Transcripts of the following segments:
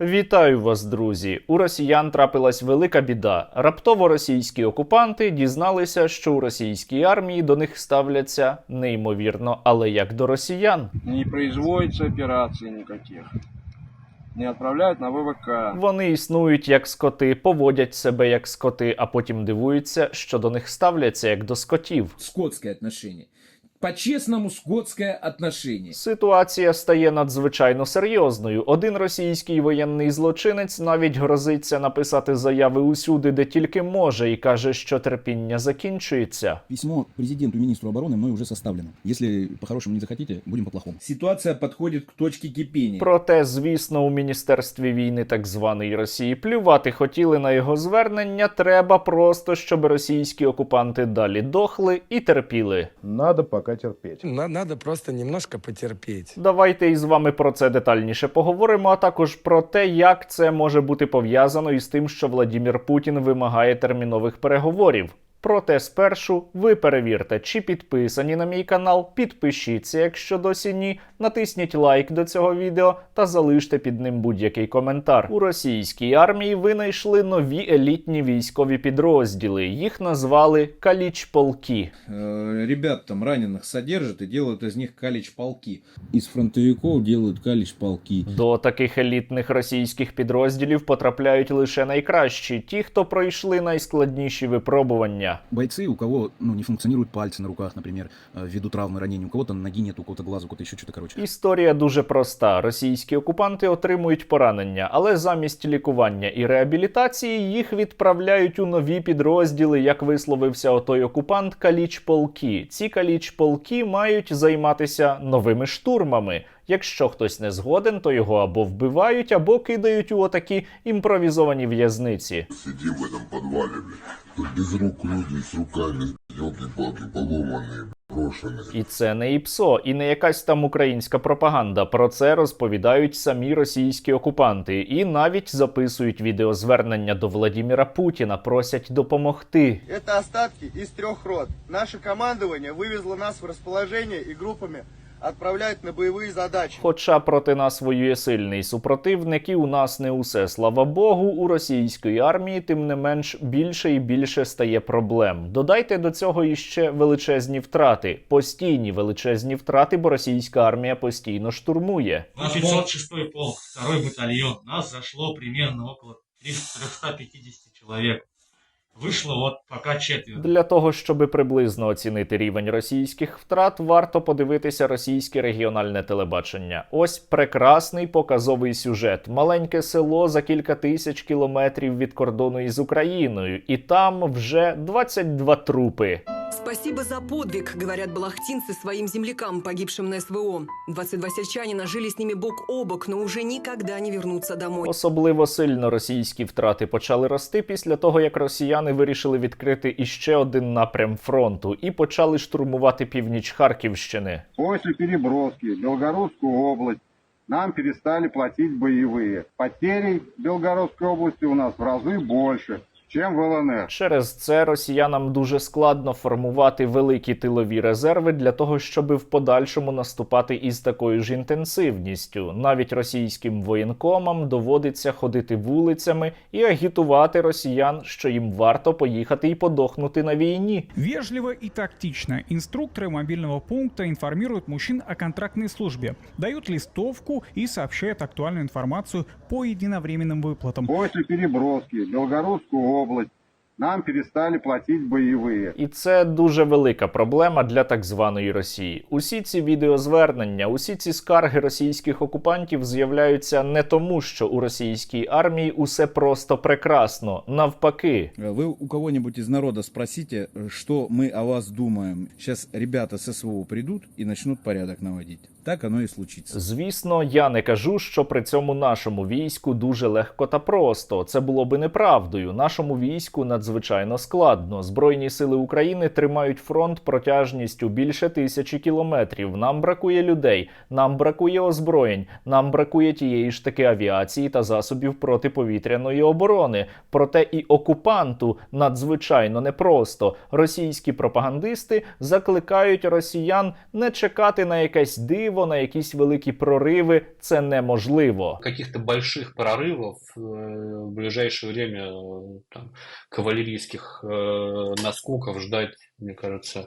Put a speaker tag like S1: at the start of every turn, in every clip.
S1: Вітаю вас, друзі! У росіян трапилась велика біда. Раптово російські окупанти дізналися, що у російській армії до них ставляться неймовірно, але як до росіян.
S2: Не производится операций никаких. Не отправляют на ВВК.
S1: Вони існують як скоти, поводять себе як скоти, а потім дивуються, що до них ставляться як до скотів.
S3: скотское отношение. По-честному скотское отношение.
S1: Ситуація стає надзвичайно серйозною. Один російський воєнний злочинець навіть грозиться написати заяви усюди, де тільки може, і каже, що терпіння закінчується.
S4: Письмо президенту и министру обороны мной уже составлено. Если по-хорошему не захотите, будем по-плохому.
S3: Ситуация подходит к точке кипения.
S1: Проте, звісно, у міністерстві війни так званої Росії плювати хотіли на його звернення. Треба просто, щоб російські окупанти далі дохли і терпіли.
S5: Надо пока терпеть.
S6: На- Надо просто немножко потерпіть.
S1: Давайте із вами про це детальніше поговоримо, а також про те, як це може бути пов'язано із тим, що Владімір Путін вимагає термінових переговорів. Проте спершу ви перевірте, чи підписані на мій канал, підпишіться, якщо досі ні, натисніть лайк до цього відео та залиште під ним будь-який коментар. У російській армії винайшли нові елітні військові підрозділи. Їх назвали каліч-полки.
S7: Э, Ребят там раненых содержат и делают из них калич-полки.
S4: Из фронтовиков делают калич-полки.
S1: До таких елітних російських підрозділів потрапляють лише найкращі, ті, хто пройшли найскладніші випробування.
S4: Бойцы, у кого ну, не функционируют пальцы на руках, например, э, ввиду травмы, ранения, у кого-то ноги нет, у кого-то глаза, у кого-то еще что-то, короче.
S1: Історія дуже проста. Російські окупанти отримують поранення, але замість лікування і реабілітації їх відправляють у нові підрозділи, як висловився отой окупант каліч-полки. Ці каліч-полки мають займатися новими штурмами. Якщо хтось не згоден, то його або вбивають, або кидають у отакі імпровізовані в'язниці.
S8: Сидим в этом подвале, блядь. Тут без рук люди с руками, елки-палки, поломанные, брошенные.
S1: І це не ІПСО, і не якась там українська пропаганда. Про це розповідають самі російські окупанти, і навіть записують відеозвернення до Владіміра Путіна, просять допомогти.
S9: Это остатки из трех рот. Наше командование вывезло нас в расположение и группами отправляет на боевые задачи.
S1: Хоча проти нас воює сильний супротивник, і у нас не усе. Слава Богу, у російської армії, тим не менш, більше і більше стає проблем. Додайте до цього іще величезні втрати, постійні величезні втрати, бо російська армія постійно штурмує.
S10: 506 полк, второй батальон. Нас зашло примерно около 350 человек. Вышло от поки четверо.
S1: Для того, щоб приблизно оцінити рівень російських втрат, варто подивитися російське регіональне телебачення. Ось прекрасний показовий сюжет. Маленьке село за кілька тисяч кілометрів від кордону із Україною, і там вже 22 трупи.
S11: Спасибо за подвиг, говорят балахтинцы своим землякам, погибшим на СВО. 22 сельчанина жили с ними бок о бок, но уже никогда не вернутся домой.
S1: Особливо сильно російські втрати почали рости після того, як росіяни вирішили відкрити іще один напрям фронту і почали штурмувати північ Харківщини.
S5: После переброски в Белгородскую область нам перестали платить боевые. Потерей в Белгородской области у нас в разы больше, чем в ЛНР.
S1: Через це росіянам дуже складно формувати великі тилові резерви для того, щоб в подальшому наступати із такою ж інтенсивністю. Навіть російським воєнкомам доводиться ходити вулицями і агітувати росіян, що їм варто поїхати і подохнути на війні.
S12: Вежливо и тактично инструкторы мобильного пункта информируют мужчин о контрактной службе, дают листовку и сообщают актуальную информацию по единовременным выплатам.
S5: После переброски в Белгородскую область нам перестали платить боевые.
S1: І це дуже велика проблема для так званої Росії. Усі ці відеозвернення, усі ці скарги російських окупантів з'являються не тому, що у російській армії усе просто прекрасно. Навпаки,
S7: Э, Вы у кого-нибудь из народа спросите, э, что мы о вас думаем. Сейчас ребята с СВО придут и начнут порядок наводить. Так оно и случится.
S1: Звісно, я не кажу, що при цьому нашому війську дуже легко та просто. Це було би неправдою. Нашому війську надзвичайно складно. Збройні сили України тримають фронт протяжністю більше тисячі кілометрів. Нам бракує людей, нам бракує озброєнь, нам бракує тієї ж таки авіації та засобів протиповітряної оборони. Проте і окупанту надзвичайно непросто. Російські пропагандисти закликають росіян не чекати на якесь диво можливо, на якісь великі прориви це неможливо.
S10: Каких-то больших прорывов э, в ближайшее время э, там, кавалерийских э, наскоков ждать, мне кажется, э,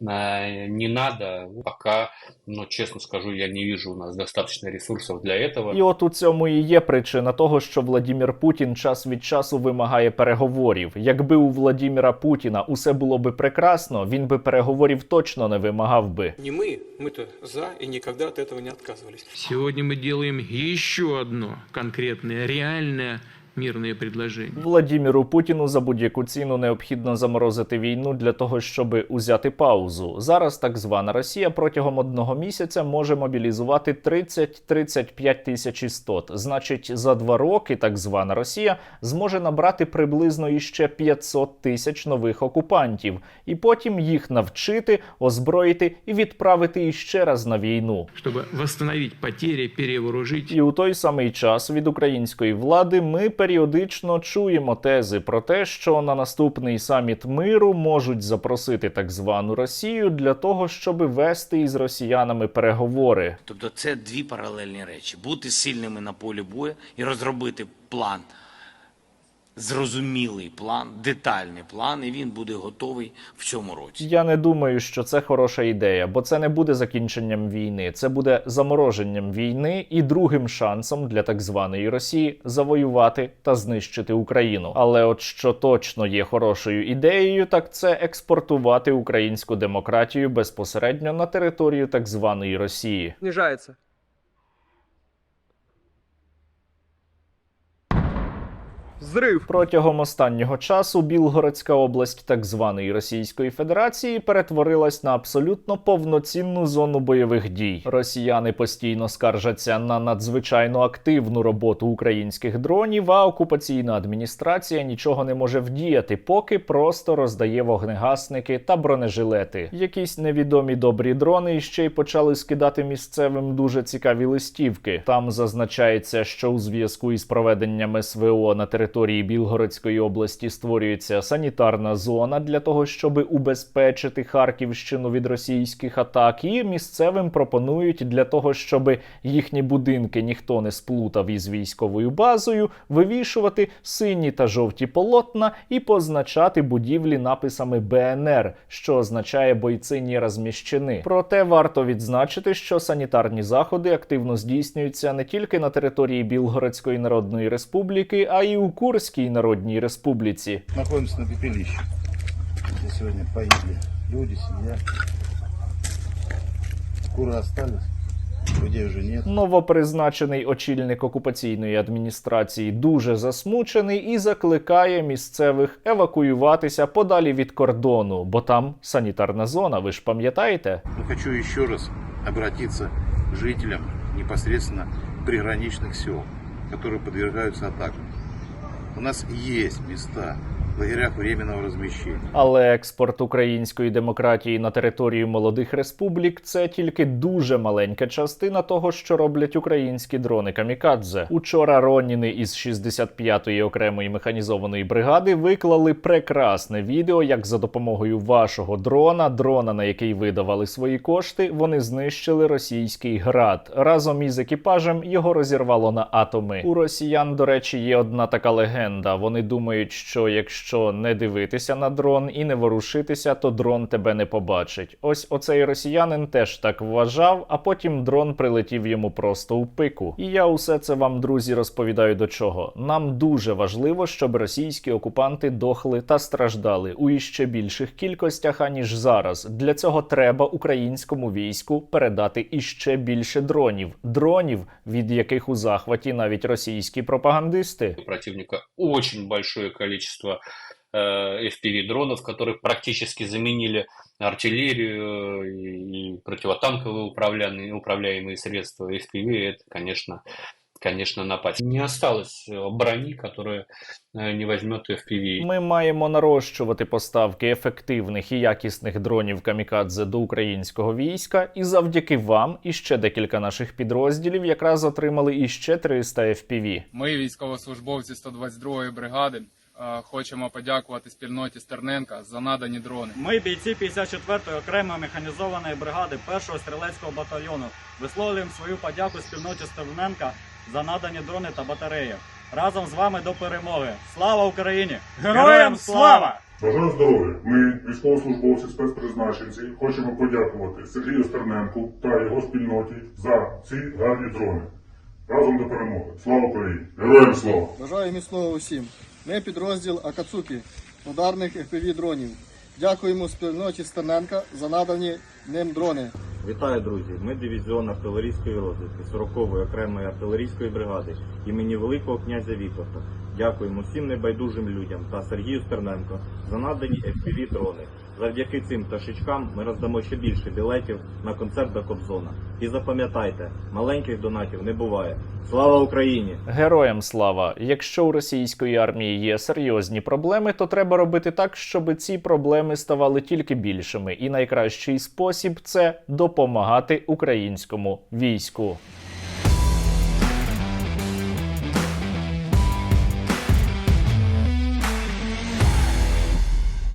S10: не надо. Пока, ну, честно скажу, я не вижу у нас достаточно ресурсов для этого.
S1: І от у цьому і є причина того, що Владімір Путін час від часу вимагає переговорів. Якби у Владіміра Путіна усе було би прекрасно, він би переговорів точно не вимагав би.
S6: Не мы, мы-то за и никогда от этого не отказывались.
S13: Сегодня мы делаем еще одно конкретное, реальное мирное предложение.
S1: Владіміру Путіну за будь-яку ціну необхідно заморозити війну для того, щоб узяти паузу. Зараз так звана Росія протягом одного місяця може мобілізувати 30-35 тисяч істот. Значить, за два роки так звана Росія зможе набрати приблизно іще 500 тисяч нових окупантів, і потім їх навчити, озброїти і відправити іще раз на війну.
S13: Чтобы восстановить потери, перевооружить.
S1: І у той самий час від української влади ми періодично чуємо тези про те, що на наступний саміт миру можуть запросити так звану Росію для того, щоб вести із росіянами переговори.
S14: Тобто це дві паралельні речі: бути сильними на полі бою і розробити план, зрозумілий план, детальний план, і він буде готовий в цьому році.
S1: Я не думаю, що це хороша ідея, бо це не буде закінченням війни, це буде замороженням війни і другим шансом для так званої Росії завоювати та знищити Україну. Але от що точно є хорошою ідеєю, так це експортувати українську демократію безпосередньо на територію так званої Росії.
S2: Снижается. Взрыв.
S1: Протягом останнього часу Білгородська область так званої Російської Федерації перетворилась на абсолютно повноцінну зону бойових дій. Росіяни постійно скаржаться на надзвичайно активну роботу українських дронів, а окупаційна адміністрація нічого не може вдіяти, поки просто роздає вогнегасники та бронежилети. Якісь невідомі добрі дрони ще й почали скидати місцевим дуже цікаві листівки. Там зазначається, що у зв'язку із проведенням СВО на території Білгородської області створюється санітарна зона для того, щоб убезпечити Харківщину від російських атак. І місцевим пропонують для того, щоб їхні будинки ніхто не сплутав із військовою базою, вивішувати сині та жовті полотна і позначати будівлі написами БНР, що означає бойці не розміщені. Проте варто відзначити, що санітарні заходи активно здійснюються не тільки на території Білгородської Народної Республіки, а й у Курській Народній Республіці.
S7: Находимся на пепелище. Где сегодня погибли люди, семья. Куры остались, людей уже нет.
S1: Новопризначений очільник окупаційної адміністрації дуже засмучений і закликає місцевих евакуюватися подалі від кордону, бо там санітарна зона. Ви ж пам'ятаєте?
S7: Но хочу еще раз обратиться к жителям непосредственно приграничных сел, которые подвергаются атакам. У нас есть места лагерях временного размещения.
S1: Але експорт української демократії на територію молодих республік це тільки дуже маленька частина того, що роблять українські дрони камікадзе. Учора Роніни із 65-ї окремої механізованої бригади виклали прекрасне відео, як за допомогою вашого дрона, дрона, на який видавали свої кошти, вони знищили російський град. Разом із екіпажем його розірвало на атоми. У росіян, до речі, є одна така легенда. Вони думають, що якщо не дивитися на дрон і не ворушитися, то дрон тебе не побачить. Ось оцей росіянин теж так вважав, а потім дрон прилетів йому просто у пику. І я усе це вам, друзі, розповідаю до чого. Нам дуже важливо, щоб російські окупанти дохли та страждали у іще більших кількостях, аніж зараз. Для цього треба українському війську передати іще більше дронів, дронів, від яких у захваті навіть російські пропагандисти.
S10: У противника очень большое количество FPV-дронов, которые практически заменили артиллерию и, и противотанковые управляемые, управляемые средства FPV. Это, конечно, конечно, напасть. Не осталось э, брони, которая э, не возьмет FPV.
S1: Ми маємо нарощувати поставки ефективних і якісних дронів камікадзе до українського війська, і завдяки вам і ще декілька наших підрозділів якраз отримали іще 300 FPV.
S6: Ми, військовослужбовці 122-ї бригади,
S15: хочемо подякувати спільноті Стерненка за надані дрони.
S16: Ми, бійці 54-ї окремої механізованої бригади 1-го стрілецького батальйону, висловлюємо свою подяку спільноті Стерненка за надані дрони та батареї. Разом з вами до перемоги. Слава Україні! Героям слава!
S8: Бажаю здоров'я! Ми, військовослужбовці спецпризначенці, хочемо подякувати Сергію Стерненку та його спільноті за ці гарні дрони. Разом до перемоги. Слава Україні! Героям слава!
S9: Бажаю міцного усім. Ми підрозділ Акацуки, ударних FPV дронів. Дякуємо спільноті Стерненка за надані ним дрони.
S16: Вітаю, друзі! Ми дивізіон артилерійської розвідки 40-ї окремої артилерійської бригади імені Великого князя Вікторта. Дякуємо всім небайдужим людям та Сергію Стерненко за надані FPV дрони. Завдяки цим пташечкам ми роздамо ще більше білетів на концерт до Кобзона. І запам'ятайте, маленьких донатів не буває. Слава Україні!
S1: Героям слава! Якщо у російської армії є серйозні проблеми, то треба робити так, щоб ці проблеми ставали тільки більшими. І найкращий спосіб це допомагати українському війську.